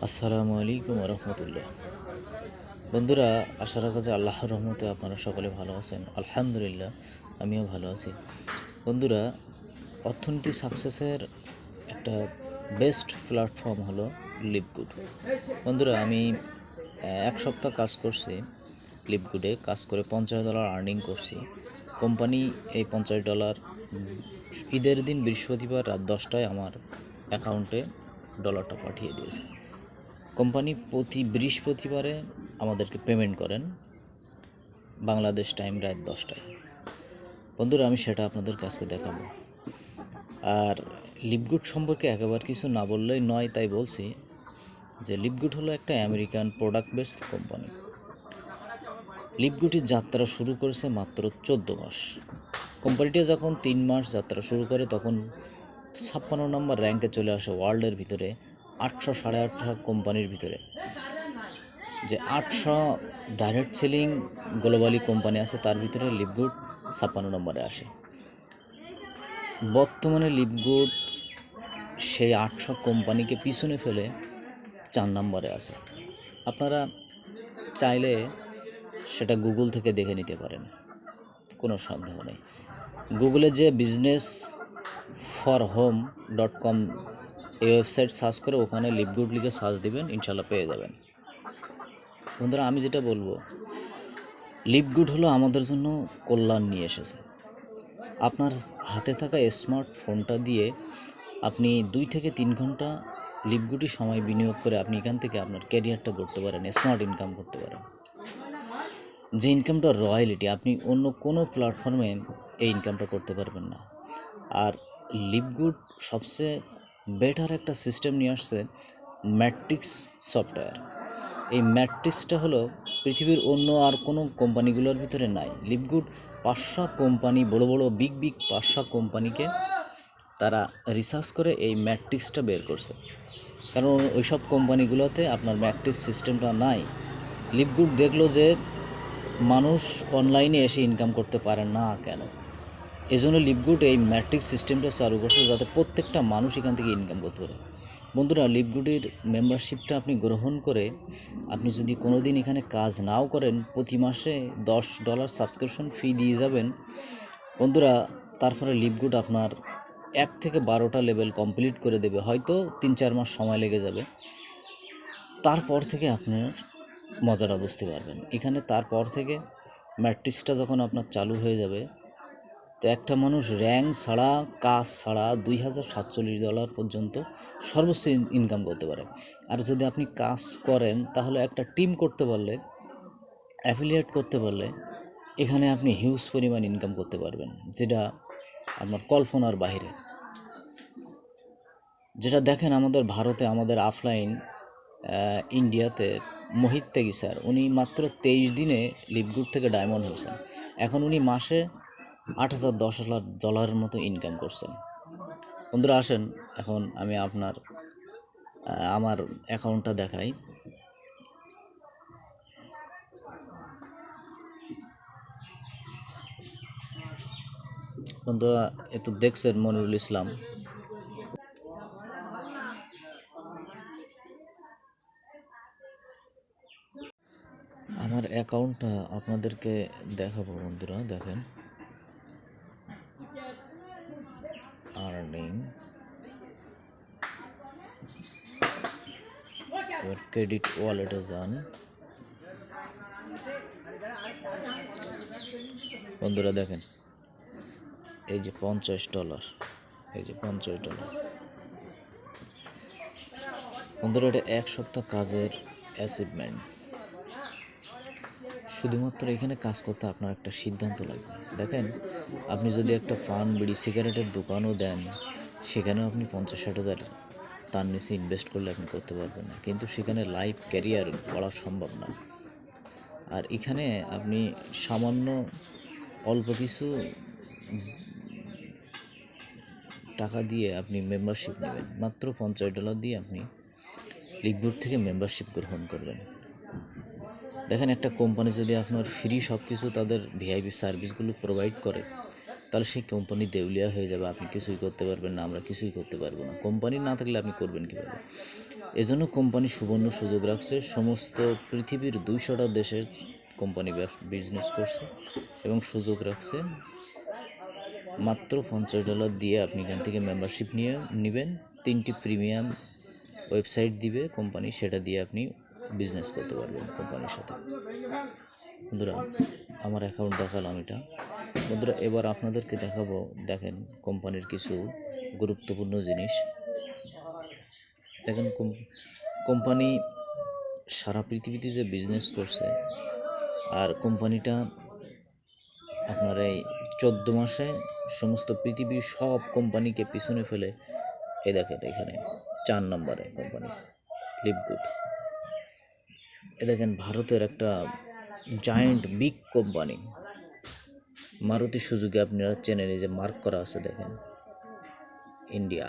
আসসালামু আলাইকুম রহমতুল্লাহ। বন্ধুরা, আশা রাখা যে আল্লাহর রহমতে আপনারা সকলে ভালো আছেন। আলহামদুলিল্লাহ, আমিও ভালো আছি। বন্ধুরা, অর্থনীতি সাকসেসের একটা বেস্ট প্ল্যাটফর্ম হলো লিপগুড বন্ধুরা, আমি এক সপ্তাহ কাজ করছি লিপগুডে কাজ করে পঞ্চাশ ডলার আর্নিং করছি। কোম্পানি এই পঞ্চাশ ডলার ঈদের দিন বৃহস্পতিবার রাত দশটায় আমার অ্যাকাউন্টে ডলারটা পাঠিয়ে দিয়েছে। কোম্পানি প্রতি বৃহস্পতিবারে আমাদেরকে পেমেন্ট করেন। বাংলাদেশ টাইম রাত দশটায়। বন্ধুরা, আমি সেটা আপনাদের কাছে দেখাবো। আর লিপগুড সম্পর্কে একেবারে কিছু না বললেই নয়, তাই বলছি যে লিপগুড হলো একটা আমেরিকান প্রোডাক্ট বেসড কোম্পানি। লিপগুটির যাত্রা শুরু করেছে মাত্র চোদ্দ মাস। কোম্পানিটা যখন তিন মাস যাত্রা শুরু করে, তখন ছাপ্পান্ন নম্বর র্যাঙ্কে চলে আসে ওয়ার্ল্ডের ভিতরে। আটশো সাড়ে আটশো কোম্পানির ভিতরে। যে আটশো ডাইরেক্ট সেলিং গ্লোবালি কোম্পানি আছে, তার ভিতরে লিপগুড ছাপ্পান্ন নম্বরে আসে। বর্তমানে লিপগুড সেই আটশো কোম্পানিকে পিছনে ফেলে চার নম্বরে আছে। আপনারা চাইলে সেটা গুগল থেকে দেখে নিতে পারেন, কোনো সন্দেহ নেই। গুগলে যে business for home dot com এই ওয়েবসাইট সার্চ করে ওখানে লিপগুড লিখে সার্চ দিবেন, ইনশাল্লাহ পেয়ে যাবেন। বন্ধুরা, আমি যেটা বলব, লিপগুড হলো আমাদের জন্য কল্যাণ নিয়ে এসেছে। আপনার হাতে থাকা স্মার্টফোনটা দিয়ে আপনি দুই থেকে তিন ঘণ্টা লিপগুডি সময় বিনিয়োগ করে আপনি এখান থেকে আপনার ক্যারিয়ারটা করতে পারেন, স্মার্ট ইনকাম করতে পারেন। যে ইনকামটা রয়্যালিটি, আপনি অন্য কোনো প্ল্যাটফর্মে এই ইনকামটা করতে পারবেন না। আর লিপগুড সবচেয়ে বেটার একটা সিস্টেম নিয়ে আসছে ম্যাট্রিক্স সফটওয়্যার। এই ম্যাট্রিক্সটা হলো পৃথিবীর অন্য আর কোনো কোম্পানিগুলোর ভিতরে নাই। লিপগুড পাঁচশো কোম্পানি, বড় বড় বিগ বিগ পাঁচশো কোম্পানিকে তারা রিসার্চ করে এই ম্যাট্রিক্সটা বের করছে। কারণ ওই সব কোম্পানিগুলোতে আপনার ম্যাট্রিক্স সিস্টেমটা নাই। লিপগুড দেখল যে মানুষ অনলাইনে এসে ইনকাম করতে পারে না কেন? এজন্য লিপগুড এই ম্যাট্রিক্স সিস্টেমটা চালু করছে যাতে প্রত্যেকটা মানুষ এখান থেকে ইনকাম করতে পারে। বন্ধুরা লিপগুডের মেম্বারশিপটা আপনি গ্রহণ করে আপনি যদি কোনো দিন এখানে কাজ নাও করেন, প্রতি মাসে দশ ডলার সাবস্ক্রিপশন ফি দিয়ে যাবেন। বন্ধুরা তারপরে লিপগুড আপনার এক থেকে বারোটা লেভেল কমপ্লিট করে দেবে। হয়তো তিন চার মাস সময় লেগে যাবে। তারপর থেকে আপনার মজাটা বুঝতে পারবেন। এখানে তারপর থেকে ম্যাট্রিক্সটা যখন আপনার চালু হয়ে যাবে তো একটা মানুষ র্যাঙ্ক ছাড়া, কাজ ছাড়া দুই হাজার সাতচল্লিশ ডলার পর্যন্ত সর্বোচ্চ ইনকাম করতে পারে। আর যদি আপনি কাজ করেন, তাহলে একটা টিম করতে পারলে অ্যাফিলিয়েট করতে পারলে, এখানে আপনি হিউজ পরিমাণ ইনকাম করতে পারবেন, যেটা আপনার কল্পনার বাইরে যেটা দেখেন আমাদের ভারতে, আমাদের অফলাইন ইন্ডিয়াতে মোহিত ত্যাগী স্যার, উনি মাত্র তেইশ দিনে লিপগুড থেকে ডায়মন্ড হয়েছেন। এখন উনি মাসে আট হাজার দশ হাজার ডলারের মতো ইনকাম করছেন। বন্ধুরা, আসেন, এখন আমি আপনার আমার অ্যাকাউন্টটা দেখাই। বন্ধুরা, এ তো দেখছেন মনিরুল ইসলাম। আমার অ্যাকাউন্টটা আপনাদেরকে দেখাবো বন্ধুরা, দেখেন আর্নিং এবার ক্রেডিট ওয়ালেটে যান বন্ধুরা দেখেন, এই যে পঞ্চাশ ডলার এই যে পঞ্চাশ ডলার বন্ধুরা, এটা এক সপ্তাহ কাজের অ্যাচিভমেন্ট শুধুমাত্র এখানে কাজ করতে আপনার একটা সিদ্ধান্ত লাগবে। দেখেন, আপনি যদি একটা পান বিড়ি সিগারেটের দোকানও দেন, সেখানেও আপনি পঞ্চাশ ষাট হাজার তার নিচে ইনভেস্ট করলে আপনি করতে পারবেন না। কিন্তু সেখানে লাইফ ক্যারিয়ার করা সম্ভব না। আর এখানে আপনি সামান্য অল্প কিছু টাকা দিয়ে আপনি মেম্বারশিপ নেবেন। মাত্র পঞ্চাশ ডলার দিয়ে আপনি লিগবুড থেকে মেম্বারশিপ গ্রহণ করবেন। দেখেন একটা কোম্পানি যদি আপনার ফ্রি সব কিছু তাদের ভিআইপি সার্ভিসগুলো প্রোভাইড করে তাহলে সেই কোম্পানি দেউলিয়া হয়ে যাবে, আপনি কিছুই করতে পারবেন না, আমরা কিছুই করতে পারব না। কোম্পানি না থাকলে আপনি করবেন কীভাবে? এজন্য কোম্পানি সুবর্ণ সুযোগ রাখছে, সমস্ত পৃথিবীর দুইশোটা দেশের কোম্পানি বিজনেস করছে এবং সুযোগ রাখছে। মাত্র পঞ্চাশ ডলার দিয়ে আপনি এখান থেকে মেম্বারশিপ নিয়ে নেবেন, তিনটি প্রিমিয়াম ওয়েবসাইট দিবে কোম্পানি সেটা দিয়ে আপনি বিজনেস করতে পারবেন কোম্পানির সাথে। বন্ধুরা, আমার অ্যাকাউন্ট দেখালাম এটা। বন্ধুরা, এবার আপনাদেরকে দেখাবো, দেখেন, কোম্পানির কিছু গুরুত্বপূর্ণ জিনিস। দেখেন, কোম- কোম্পানি সারা পৃথিবীতে যে বিজনেস করছে, আর কোম্পানিটা আপনার এই চোদ্দ মাসে সমস্ত পৃথিবীর সব কোম্পানিকে পিছনে ফেলে এ দেখেন এখানে, চার নম্বরে কোম্পানি লিপগুড এ দেখেন, ভারতের একটা giant big company Maruti Suzuki আপনারা চেনেন, এই যে মার্ক করা আছে দেখেন। ইন্ডিয়া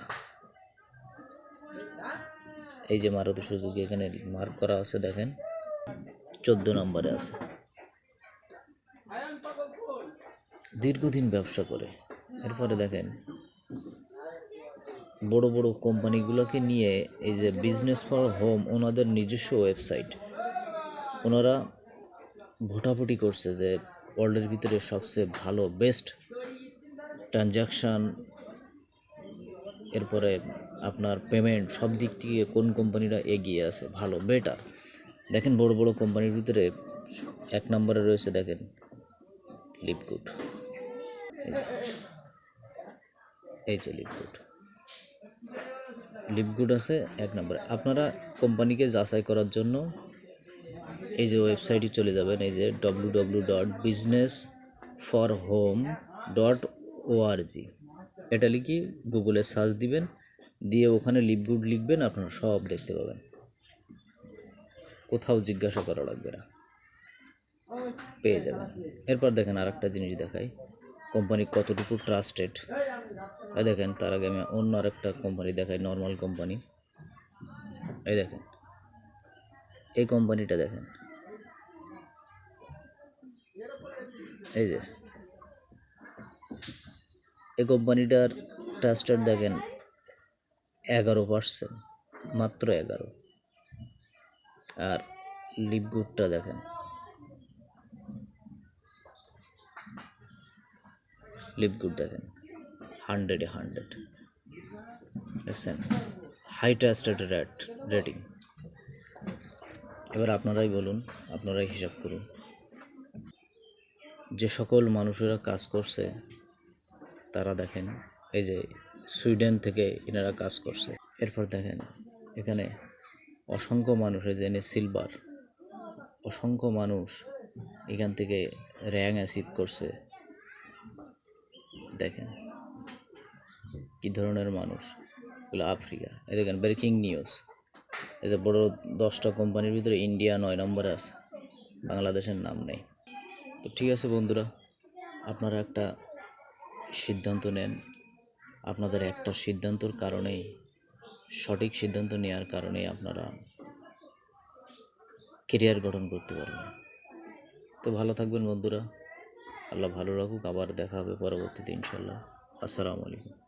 এই যে মারুতি সুজুকি এখানে মার্ক করা আছে দেখেন। চোদ্দ নম্বরে আছে। দীর্ঘদিন ব্যবসা করে। এরপরে দেখেন, বড় বড় কোম্পানিগুলোকে নিয়ে এই যে বিজনেস ফর হোম ওনাদের নিজস্ব ওয়েবসাইট ওনারা ভোটাভুটি করছে যে ওয়ার্ল্ডের ভিতরে সবচেয়ে ভালো, বেস্ট ট্রানজ্যাকশান এরপরে আপনার পেমেন্ট, সব দিক থেকে কোন কোম্পানিটা এগিয়ে আছে, ভালো, বেটার। দেখেন বড় বড় কোম্পানির ভিতরে এক নম্বরে রয়েছে, দেখেন লিপগুড এই যে লিপগুড লিপগুড আছে এক নম্বরে। আপনারা কোম্পানিকে যাচাই করার জন্য এই যে ওয়েবসাইটে চলে যাবেন, এই যে W W dot business for home dot ORG এটা লিখে গুগলে সার্চ দিবেন, দিয়ে ওখানে লিপগুড লিখবেন, আপনারা সব দেখতে পাবেন। কোথাও জিজ্ঞাসা করা লাগবে না। পেয়ে যাবেন। এরপর দেখেন আর একটা জিনিস দেখাই। কোম্পানি কতটুকু ট্রাস্টেড এই দেখেন, তার আগে আমি অন্য আরেকটা কোম্পানি দেখাই নর্মাল কোম্পানি। এই দেখেন, এই কোম্পানিটা দেখেন। এই যে। এই কোম্পানিটার ট্রাস্টেড দেখেন, এগারো পার্সেন্ট মাত্র এগারো। আর লিপগুডটা দেখেন। লিপগুড দেখেন হান্ড্রেডে হান্ড্রেড দেখছেন? হাই ট্রাস্টেড রেট রেটিং এবার আপনারাই বলুন, আপনারাই হিসাব করুন। যে সকল মানুষেরা কাজ করছে, তারা দেখেন, এই যে সুইডেন থেকে এনারা কাজ করছে। এরপর দেখেন, এখানে অসংখ্য মানুষ, এই যে সিলভার, অসংখ্য মানুষ এখান থেকে র্যাঙ্ক অ্যাচিভ করছে। দেখেন, কি ধরনের মানুষ? এগুলো আফ্রিকা। এই দেখেন, ব্রেকিং নিউজ। এই যে বড় দশটা কোম্পানির ভিতরে ইন্ডিয়া নয় নম্বরে আছে, বাংলাদেশের নাম নেই। তো ঠিক আছে বন্ধুরা, আপনারা একটা সিদ্ধান্ত নেন। আপনাদের একটা সিদ্ধান্তর কারণেই, সঠিক সিদ্ধান্ত নেওয়ার কারণেই আপনারা কেরিয়ার গঠন করতে পারবেন। তো ভালো থাকবেন বন্ধুরা, আল্লাহ ভালো রাখুক, আবার দেখা হবে পরবর্তীতে ইনশাল্লাহ আসসালামু আলাইকুম।